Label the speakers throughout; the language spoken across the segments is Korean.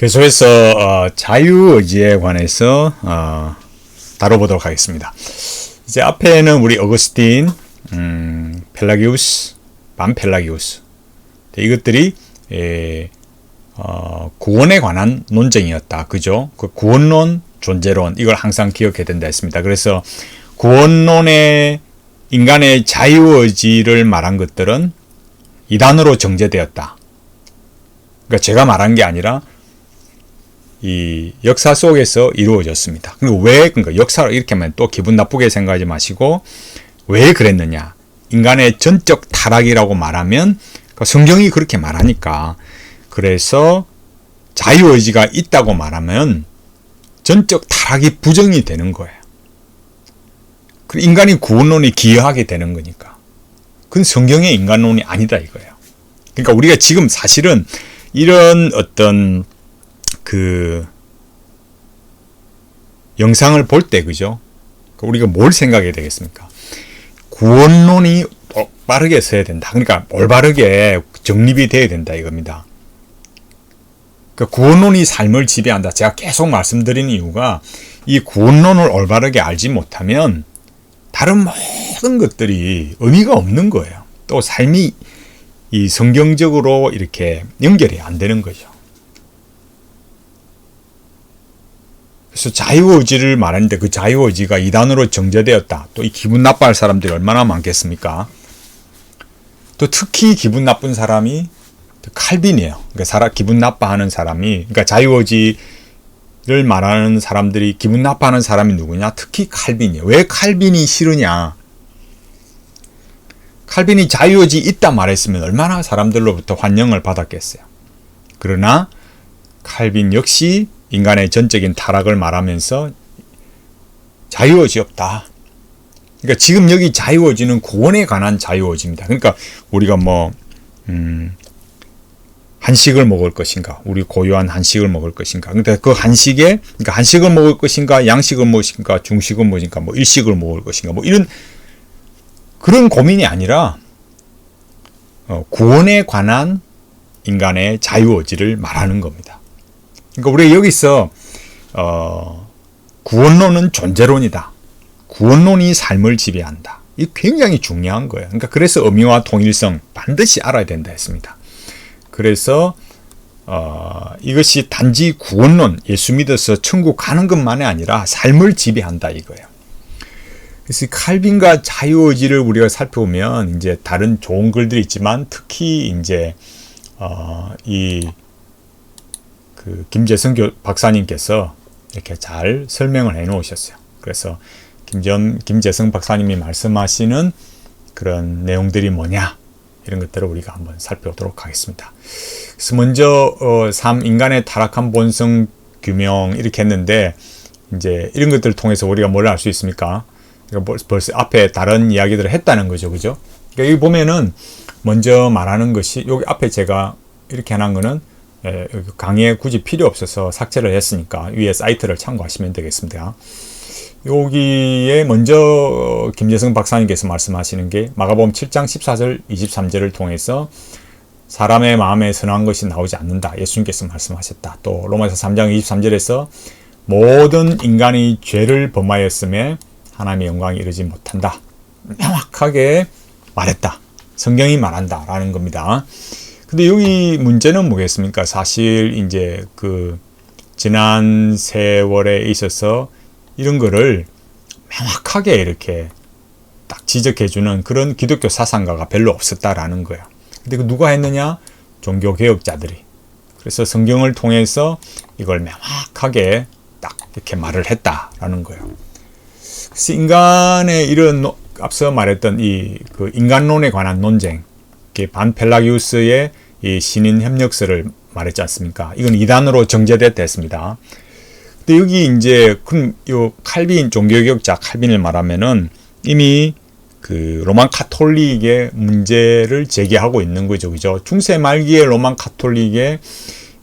Speaker 1: 계속해서 어, 자유의지에 관해서 어, 다뤄보도록 하겠습니다. 이제 앞에는 우리 어거스틴, 음, 펠라기우스, 반펠라기우스 이것들이 에, 어, 구원에 관한 논쟁이었다. 그죠? 그 구원론, 존재론 이걸 항상 기억해야 된다 했습니다. 그래서 구원론의 인간의 자유의지를 말한 것들은 이단으로 정제되었다. 그러니까 제가 말한 게 아니라 이 역사 속에서 이루어졌습니다. 그리고 왜 그러니까 역사를 이렇게 하면 또 기분 나쁘게 생각하지 마시고 왜 그랬느냐? 인간의 전적 타락이라고 말하면 그러니까 성경이 그렇게 말하니까 그래서 자유 의지가 있다고 말하면 전적 타락이 부정이 되는 거예요. 인간이 구원론이 기여하게 되는 거니까. 그건 성경의 인간론이 아니다 이거예요. 그러니까 우리가 지금 사실은 이런 어떤 그 영상을 볼 때 그죠? 그 우리가 뭘 생각해야 되겠습니까? 구원론이 빠르게 써야 된다. 그러니까 올바르게 정립이 돼야 된다 이겁니다. 그 구원론이 삶을 지배한다. 제가 계속 말씀드리는 이유가 이 구원론을 올바르게 알지 못하면 다른 모든 것들이 의미가 없는 거예요. 또 삶이 이 성경적으로 이렇게 연결이 안 되는 거죠. 그래서 자유의지를 말하는데 그 자유의지가 이단으로 정제되었다. 또 이 기분 나빠할 사람들이 얼마나 많겠습니까? 또 특히 기분 나쁜 사람이 칼빈이에요. 그러니까 사람 기분 나빠하는 사람이 그러니까 자유의지를 말하는 사람들이 기분 나빠하는 사람이 누구냐? 특히 칼빈이에요. 왜 칼빈이 싫으냐? 칼빈이 자유의지 있다 말했으면 얼마나 사람들로부터 환영을 받았겠어요. 그러나 칼빈 역시 인간의 전적인 타락을 말하면서 자유의지 없다. 그러니까 지금 여기 자유의지는 구원에 관한 자유의지입니다. 그러니까 우리가 뭐 음, 한식을 먹을 것인가, 우리 고유한 한식을 먹을 것인가. 근데 그 한식에 그러니까 한식을 먹을 것인가, 양식을 먹을 것인가, 중식을 먹을 것인가, 뭐 일식을 먹을 것인가, 뭐 이런 그런 고민이 아니라 어, 구원에 관한 인간의 자유의지를 말하는 겁니다. 그러니까 우리가 여기서 어, 구원론은 존재론이다. 구원론이 삶을 지배한다. 이 굉장히 중요한 거예요. 그러니까 그래서 의미와 통일성 반드시 알아야 된다 했습니다. 그래서 어, 이것이 단지 구원론, 예수 믿어서 천국 가는 것만이 아니라 삶을 지배한다 이거예요. 그래서 칼빈과 자유의지를 우리가 살펴보면 이제 다른 좋은 글들이 있지만 특히 이제 어, 이 그 김재성 교, 박사님께서 이렇게 잘 설명을 해 놓으셨어요. 그래서 김전, 김재성 박사님이 말씀하시는 그런 내용들이 뭐냐 이런 것들을 우리가 한번 살펴보도록 하겠습니다. 그래서 먼저 어, 3. 인간의 타락한 본성 규명 이렇게 했는데 이제 이런 것들을 통해서 우리가 뭘 알 수 있습니까? 벌써 앞에 다른 이야기들을 했다는 거죠, 그죠? 그러니까 여기 보면은 먼저 말하는 것이 여기 앞에 제가 이렇게 해놓은 거는 예, 강의에 굳이 필요 없어서 삭제를 했으니까 위에 사이트를 참고하시면 되겠습니다. 여기에 먼저 김재성 박사님께서 말씀하시는 게 마가복음 7장 14절 23절을 통해서 사람의 마음에 선한 것이 나오지 않는다. 예수님께서 말씀하셨다. 또 로마서 3장 23절에서 모든 인간이 죄를 범하였음에 하나님의 영광이 이르지 못한다. 명확하게 말했다. 성경이 말한다라는 겁니다. 근데 여기 문제는 뭐겠습니까? 사실 이제 그 지난 세월에 있어서 이런 거를 명확하게 이렇게 딱 지적해주는 그런 기독교 사상가가 별로 없었다라는 거야. 근데 그 누가 했느냐? 종교 개혁자들이. 그래서 성경을 통해서 이걸 명확하게 딱 이렇게 말을 했다라는 거예요. 그래서 인간의 이런 앞서 말했던 이 그 인간론에 관한 논쟁, 반펠라기우스의 이 신인 협력서를 말했지 않습니까? 이건 이단으로 정제됐다 했습니다. 근데 여기 이제 그럼 요 칼빈 종교개혁자 칼빈을 말하면은 이미 그 로만 카톨릭의 문제를 제기하고 있는 거죠, 그죠? 중세 말기의 로만 카톨릭의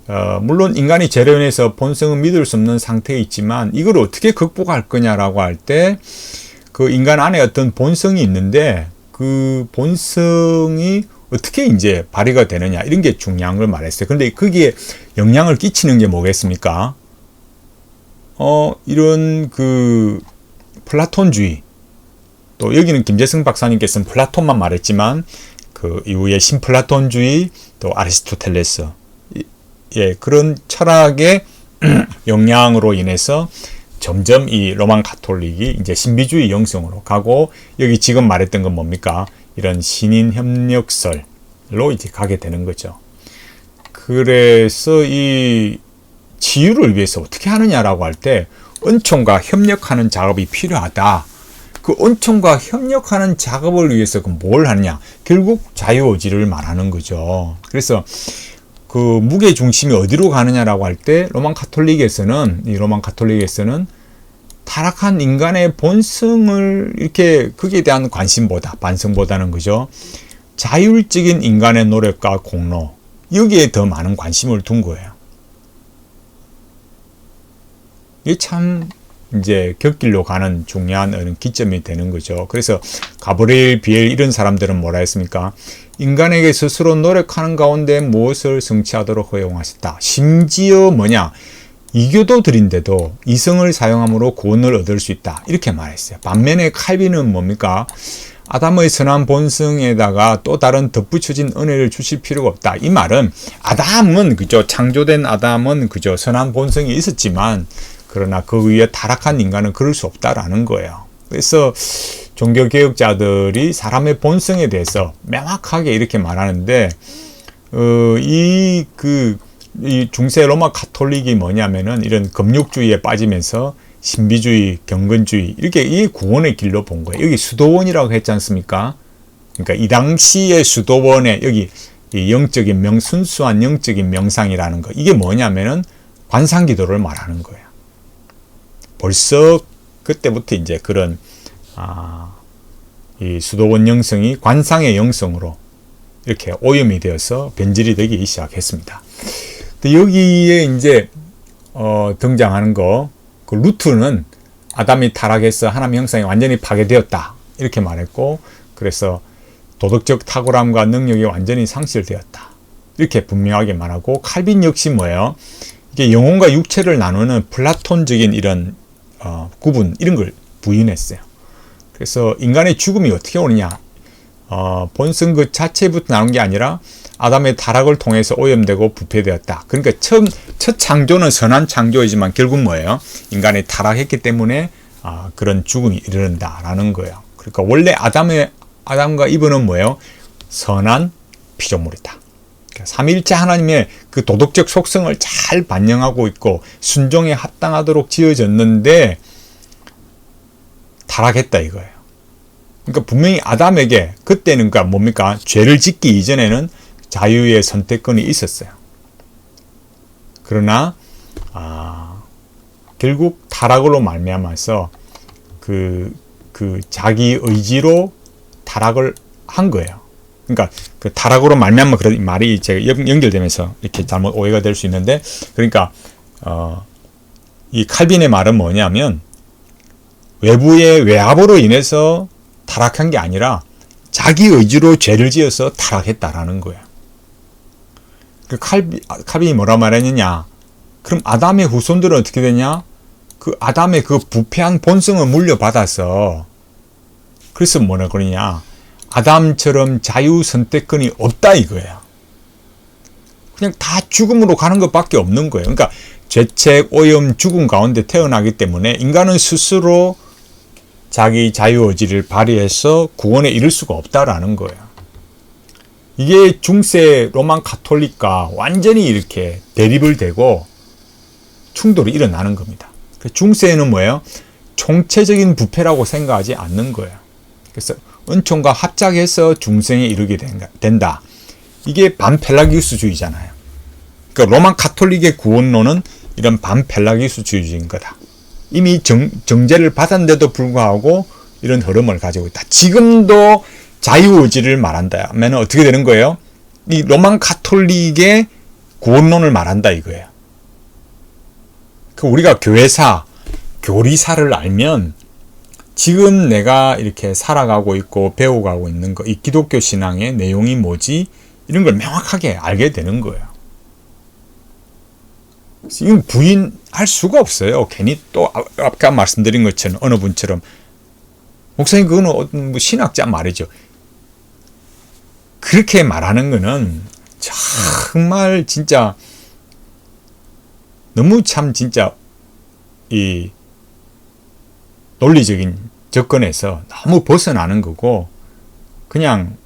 Speaker 1: 어, 물론 인간이 재련해서 본성은 믿을 수 없는 상태에 있지만 이걸 어떻게 극복할 거냐라고 할 때 그 인간 안에 어떤 본성이 있는데 그 본성이 어떻게 이제 발휘가 되느냐 이런 게 중요한 걸 말했어요. 근데 거기에 영향을 끼치는 게 뭐겠습니까? 어 이런 그 플라톤주의 또 여기는 김재승 박사님께서는 플라톤만 말했지만 그 이후에 신플라톤주의 또 아리스토텔레스 예 그런 철학의 영향으로 인해서 점점 이 로만 가톨릭이 이제 신비주의 영성으로 가고 여기 지금 말했던 건 뭡니까? 이런 신인 협력설로 이제 가게 되는 거죠. 그래서 이 치유를 위해서 어떻게 하느냐라고 할 때 은총과 협력하는 작업이 필요하다. 그 은총과 협력하는 작업을 위해서 그 뭘 하느냐? 결국 자유의지를 말하는 거죠. 그래서 그 무게 중심이 어디로 가느냐라고 할 때 로만 카톨릭에서는 이 로만 카톨릭에서는 타락한 인간의 본성을 이렇게 거기에 대한 관심보다 반성보다는 그죠 자율적인 인간의 노력과 공로 여기에 더 많은 관심을 둔 거예요. 이게 참 이제 격길로 가는 중요한 어느 기점이 되는 거죠. 그래서 가브리엘 비엘 이런 사람들은 뭐라 했습니까? 인간에게 스스로 노력하는 가운데 무엇을 성취하도록 허용하셨다. 심지어 뭐냐? 이교도들인데도 이성을 사용함으로 구원을 얻을 수 있다. 이렇게 말했어요. 반면에 칼빈은 뭡니까? 아담의 선한 본성에다가 또 다른 덧붙여진 은혜를 주실 필요가 없다. 이 말은 아담은 그죠. 창조된 아담은 그죠. 선한 본성이 있었지만 그러나 그 위에 타락한 인간은 그럴 수 없다라는 거예요. 그래서 종교 개혁자들이 사람의 본성에 대해서 명확하게 이렇게 말하는데 어, 이그 이 중세 로마 카톨릭이 뭐냐면은 이런 금욕주의에 빠지면서 신비주의, 경건주의 이렇게 이 구원의 길로 본 거예요. 여기 수도원이라고 했지 않습니까? 그러니까 이 당시의 수도원의 여기 이 영적인 명 순수한 영적인 명상이라는 거 이게 뭐냐면은 관상기도를 말하는 거예요. 벌써 그때부터 이제 그런 아, 이 수도원 영성이 관상의 영성으로 이렇게 오염이 되어서 변질이 되기 시작했습니다. 여기에 이제 어, 등장하는 거, 그 루트는 아담이 타락해서 하나님 형상이 완전히 파괴되었다. 이렇게 말했고, 그래서 도덕적 탁월함과 능력이 완전히 상실되었다. 이렇게 분명하게 말하고, 칼빈 역시 뭐예요? 이게 영혼과 육체를 나누는 플라톤적인 이런 어, 구분, 이런 걸 부인했어요. 그래서 인간의 죽음이 어떻게 오느냐? 어, 본성 그 자체부터 나온 게 아니라 아담의 타락을 통해서 오염되고 부패되었다. 그러니까 처음 첫 창조는 선한 창조이지만 결국 뭐예요? 인간이 타락했기 때문에 아, 그런 죽음이 이르는다라는 거예요. 그러니까 원래 아담의 아담과 이브는 뭐예요? 선한 피조물이다. 그러니까 삼일째 하나님의 그 도덕적 속성을 잘 반영하고 있고 순종에 합당하도록 지어졌는데 타락했다 이거예요. 그러니까 분명히 아담에게 그때는 그러니까 뭡니까? 죄를 짓기 이전에는 자유의 선택권이 있었어요. 그러나 아, 결국 타락으로 말미암아서 그, 그 자기 의지로 타락을 한 거예요. 그러니까 그 타락으로 말미암아 그런 말이 제가 연결되면서 이렇게 잘못 오해가 될 수 있는데 그러니까 어, 이 칼빈의 말은 뭐냐면 외부의 외압으로 인해서 타락한 게 아니라 자기 의지로 죄를 지어서 타락했다라는 거예요. 그 칼비, 칼빈이 뭐라 말했느냐? 그럼 아담의 후손들은 어떻게 되냐? 그 아담의 그 부패한 본성을 물려받아서 그래서 뭐라 그러냐? 아담처럼 자유 선택권이 없다 이거야. 그냥 다 죽음으로 가는 것밖에 없는 거예요. 그러니까 죄책, 오염, 죽음 가운데 태어나기 때문에 인간은 스스로 자기 자유 의지를 발휘해서 구원에 이를 수가 없다라는 거예요. 이게 중세 로만 카톨릭과 완전히 이렇게 대립을 되고 충돌이 일어나는 겁니다. 그 중세에는 뭐예요? 총체적인 부패라고 생각하지 않는 거예요. 그래서 은총과 합작해서 중생에 이르게 된다. 이게 반펠라기우스주의잖아요. 그러니까 로만 카톨릭의 구원론은 이런 반펠라기우스주의인 거다. 이미 정, 정제를 받았는데도 불구하고 이런 흐름을 가지고 있다. 지금도 자유의지를 말한다 하면 어떻게 되는 거예요? 이 로만 카톨릭의 구원론을 말한다 이거예요. 그 우리가 교회사, 교리사를 알면 지금 내가 이렇게 살아가고 있고 배워가고 있는 거, 이 기독교 신앙의 내용이 뭐지? 이런 걸 명확하게 알게 되는 거예요. 이건 부인할 수가 없어요. 괜히 또 아- 아까 말씀드린 것처럼 어느 분처럼 목사님 그거는 뭐 신학자 말이죠. 그렇게 말하는 거는 정말 진짜 너무 참 진짜 이 논리적인 접근에서 너무 벗어나는 거고 그냥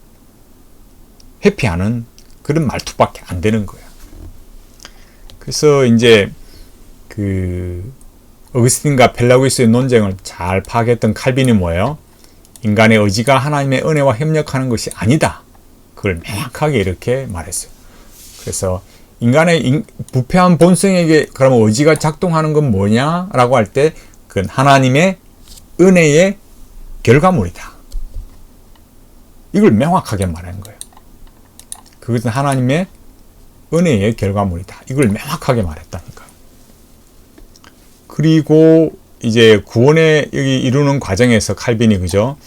Speaker 1: 회피하는 그런 말투밖에 안 되는 거예요. 그래서 이제 그 어거스틴과 펠라구스의 논쟁을 잘 파악했던 칼빈이 뭐예요? 인간의 의지가 하나님의 은혜와 협력하는 것이 아니다. 그걸 명확하게 이렇게 말했어요. 그래서 인간의 인- 부패한 본성에게 그러면 의지가 작동하는 건 뭐냐라고 할 때 그건 하나님의 은혜의 결과물이다. 이걸 명확하게 말한 거예요. 그것은 하나님의 은혜의 결과물이다. 이걸 명확하게 말했다니까요. 그리고 이제 여기 이루는 과정에서 칼빈이 그죠?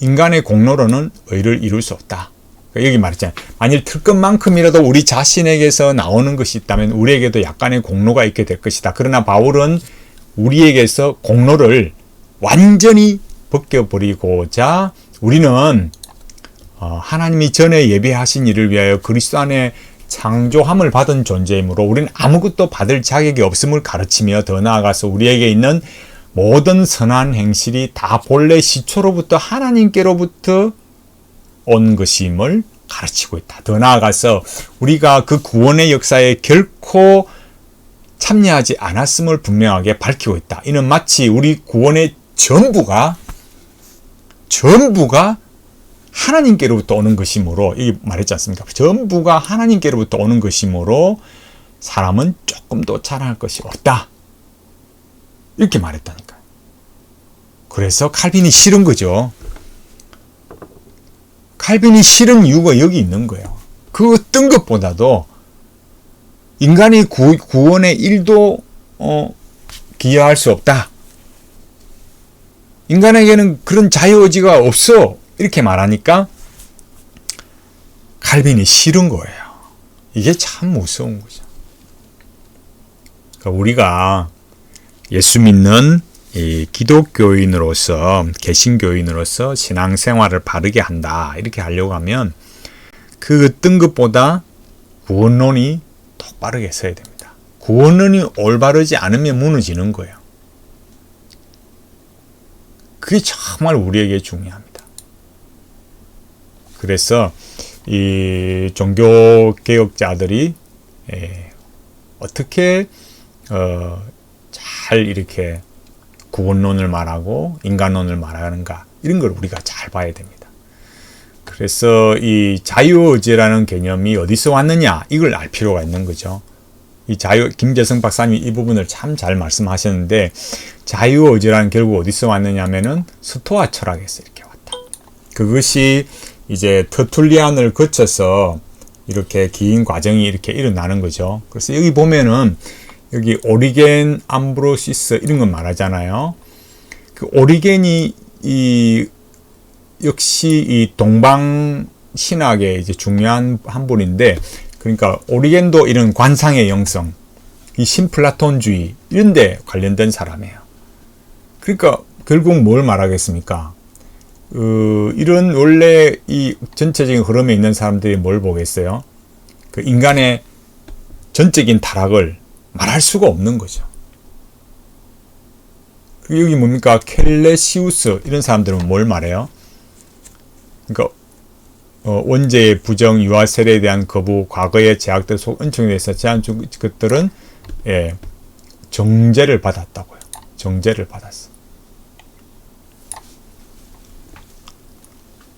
Speaker 1: 인간의 공로로는 의를 이룰 수 없다. 그러니까 여기 말했잖아요. 만일 틀끝만큼이라도 우리 자신에게서 나오는 것이 있다면 우리에게도 약간의 공로가 있게 될 것이다. 그러나 바울은 우리에게서 공로를 완전히 벗겨버리고자 우리는 어, 하나님이 전에 예비하신 일을 위하여 그리스도 안에 창조함을 받은 존재이므로 우리는 아무것도 받을 자격이 없음을 가르치며 더 나아가서 우리에게 있는 모든 선한 행실이 다 본래 시초로부터 하나님께로부터 온 것임을 가르치고 있다. 더 나아가서 우리가 그 구원의 역사에 결코 참여하지 않았음을 분명하게 밝히고 있다. 이는 마치 우리 구원의 전부가 전부가 하나님께로부터 오는 것이므로 이 말했지 않습니까? 전부가 하나님께로부터 오는 것이므로 사람은 조금도 자랑할 것이 없다. 이렇게 말했다니까요. 그래서 칼빈이 싫은 거죠. 칼빈이 싫은 이유가 여기 있는 거예요. 그 어떤 것보다도 인간이 구, 구원의 일도 어, 기여할 수 없다. 인간에게는 그런 자유의지가 없어. 이렇게 말하니까 칼빈이 싫은 거예요. 이게 참 무서운 거죠. 그러니까 우리가 예수 믿는 이 기독교인으로서 개신교인으로서 신앙생활을 바르게 한다 이렇게 하려고 하면 그 것보다 구원론이 똑바르게 서야 됩니다. 구원론이 올바르지 않으면 무너지는 거예요. 그게 정말 우리에게 중요합니다. 그래서 이 종교 개혁자들이 예, 어떻게 어, 잘 이렇게 구원론을 말하고 인간론을 말하는가 이런 걸 우리가 잘 봐야 됩니다. 그래서 이 자유의지라는 개념이 어디서 왔느냐 이걸 알 필요가 있는 거죠. 이 자유 김재성 박사님이 이 부분을 참 잘 말씀하셨는데 자유의지라는 결국 어디서 왔느냐면은 스토아 철학에서 이렇게 왔다. 그것이 이제 터툴리안을 거쳐서 이렇게 긴 과정이 이렇게 일어나는 거죠. 그래서 여기 보면은 여기 오리겐, 암브로시스 이런 건 말하잖아요. 그 오리겐이 이 역시 이 동방 신학의 이제 중요한 한 분인데 그러니까 오리겐도 이런 관상의 영성, 이 신플라톤주의 이런 데 관련된 사람이에요. 그러니까 결국 뭘 말하겠습니까? 어, 이런 원래 이 전체적인 흐름에 있는 사람들이 뭘 보겠어요? 그 인간의 전적인 타락을 말할 수가 없는 거죠. 여기 뭡니까? 켈레시우스 이런 사람들은 뭘 말해요? 그러니까 어, 원죄의 부정, 유아 세례에 대한 거부, 과거의 제약들 속 은총에 대해서 제한 중 것들은 예, 정죄를 받았다고요. 정죄를 받았어.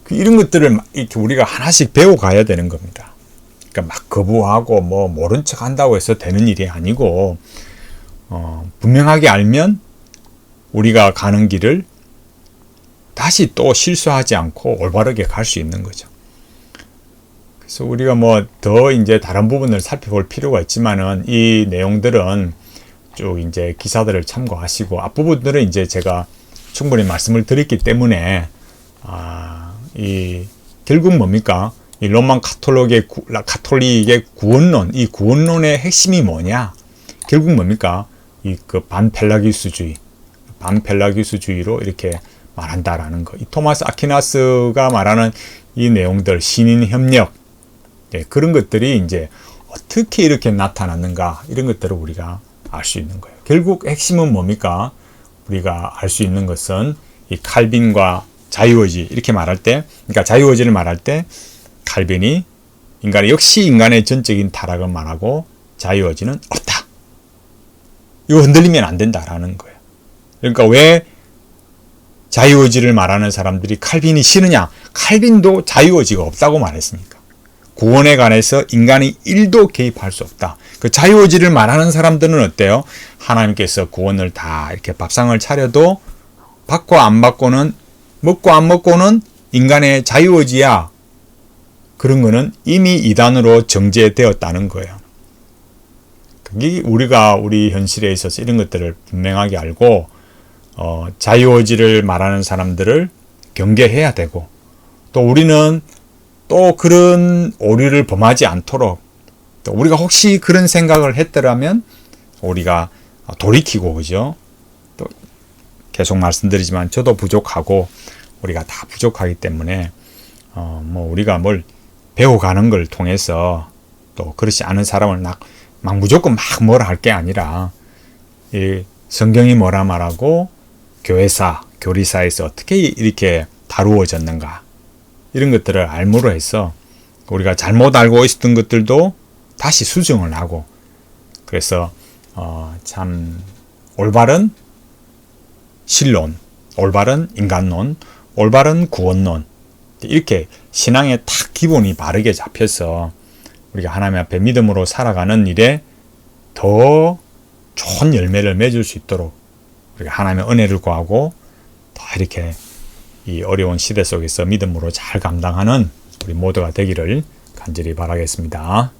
Speaker 1: 그 이런 것들을 이렇게 우리가 하나씩 배워가야 되는 겁니다. 그러니까 막 거부하고 뭐 모른 척 한다고 해서 되는 일이 아니고 어, 분명하게 알면 우리가 가는 길을 다시 또 실수하지 않고 올바르게 갈 수 있는 거죠. 그래서 우리가 뭐 더 이제 다른 부분을 살펴볼 필요가 있지만은 이 내용들은 쭉 이제 기사들을 참고하시고 앞부분들은 이제 제가 충분히 말씀을 드렸기 때문에 아, 이 결국 뭡니까? 이 로만 카톨릭의 구, 라- 카톨릭의 구원론, 이 구원론의 핵심이 뭐냐? 결국 뭡니까? 이 그 반펠라기우스주의, 반펠라기우스주의로 이렇게 말한다라는 거. 이 토마스 아퀴나스가 말하는 이 내용들, 신인 협력, 예, 그런 것들이 이제 어떻게 이렇게 나타났는가 이런 것들을 우리가 알 수 있는 거예요. 결국 핵심은 뭡니까? 우리가 알 수 있는 것은 이 칼빈과 자유의지 이렇게 말할 때, 그러니까 자유의지를 말할 때 칼빈이 인간의 역시 인간의 전적인 타락을 말하고 자유의지는 없다. 이거 흔들리면 안 된다라는 거예요. 그러니까 왜 자유의지를 말하는 사람들이 칼빈이 싫으냐? 칼빈도 자유의지가 없다고 말했으니까. 구원에 관해서 인간이 1도 개입할 수 없다. 그 자유의지를 말하는 사람들은 어때요? 하나님께서 구원을 다 이렇게 밥상을 차려도 받고 안 받고는 먹고 안 먹고는 인간의 자유의지야. 그런 거는 이미 이단으로 정제되었다는 거예요. 그게 우리가 우리 현실에 있어서 이런 것들을 분명하게 알고 어, 자유의지를 말하는 사람들을 경계해야 되고 또 우리는 또 그런 오류를 범하지 않도록 또 우리가 혹시 그런 생각을 했더라면 우리가 돌이키고 그죠? 또 계속 말씀드리지만 저도 부족하고 우리가 다 부족하기 때문에 어 뭐 우리가 뭘 배워가는 걸 통해서 또 그렇지 않은 사람을 막, 막 무조건 막 뭐라 할 게 아니라 이 성경이 뭐라 말하고 교회사 교리사에서 어떻게 이렇게 다루어졌는가 이런 것들을 알므로 해서 우리가 잘못 알고 있었던 것들도 다시 수정을 하고 그래서 어, 참 올바른 신론, 올바른 인간론, 올바른 구원론 이렇게 신앙의 탁 기본이 바르게 잡혀서 우리가 하나님 앞에 믿음으로 살아가는 일에 더 좋은 열매를 맺을 수 있도록 우리가 하나님의 은혜를 구하고 더 이렇게 이 어려운 시대 속에서 믿음으로 잘 감당하는 우리 모두가 되기를 간절히 바라겠습니다.